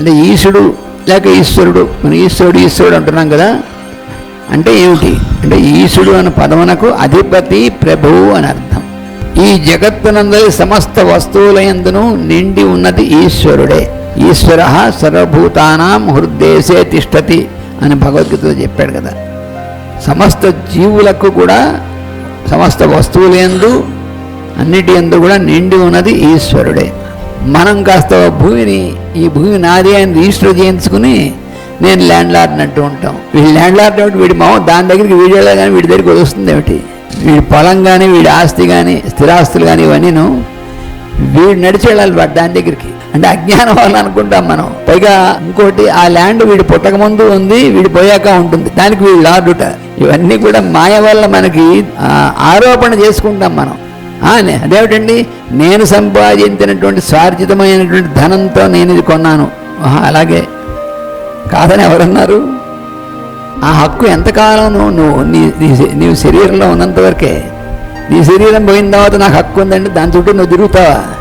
అంటే ఈశుడు లేక ఈశ్వరుడు మన ఈశ్వరుడు ఈశ్వరుడు అంటున్నాం కదా. అంటే ఏమిటి? అంటే ఈశుడు అనే పదమునకు అధిపతి ప్రభువు అని అర్థం. ఈ జగత్తునందరి సమస్త వస్తువుల యందును నిండి ఉన్నది ఈశ్వరుడే. ఈశ్వర సర్వభూతానాం హృదేశే తిష్టతి అని భగవద్గీతలో చెప్పాడు కదా. సమస్త జీవులకు కూడా సమస్త వస్తువుల యందు అన్నిటి యందు కూడా నిండి ఉన్నది ఈశ్వరుడే. మనం కాస్త భూమిని ఈ భూమి నాది అని రిజిస్టర్ చేయించుకుని నేను ల్యాండ్ లార్డ్ అంటూ ఉంటాం. వీడు ల్యాండ్ లార్డ్ ఏమిటి వీడి మామ దాని దగ్గరికి వీడి కానీ వీడి దగ్గరికి వస్తుంది ఏమిటి? వీడి పొలం కానీ వీడి ఆస్తి కానీ స్థిరాస్తులు కానీ ఇవన్నీను వీడు నడిచి వెళ్ళాలి వాడు దాని దగ్గరికి. అంటే అజ్ఞానం వల్ల అనుకుంటాం మనం. పైగా ఇంకోటి ఆ ల్యాండ్ వీడి పుట్టక ముందు ఉంది వీడి పోయాక ఉంటుంది. దానికి వీడు లార్డుట. ఇవన్నీ కూడా మాయ వల్ల మనకి ఆరోపణ చేసుకుంటాం మనం. అదేమిటండి? నేను సంపాదించినటువంటి స్వార్జితమైనటువంటి ధనంతో నేను ఇది కొన్నాను. అలాగే. కాదని ఎవరన్నారు? ఆ హక్కు ఎంతకాలం నువ్వు నువ్వు నీ నీ శరీరంలో ఉన్నంత వరకే నీ శరీరం పోయిన తర్వాత నాకు హక్కు ఉందండి దాని చుట్టూ నువ్వు తిరుగుతావా?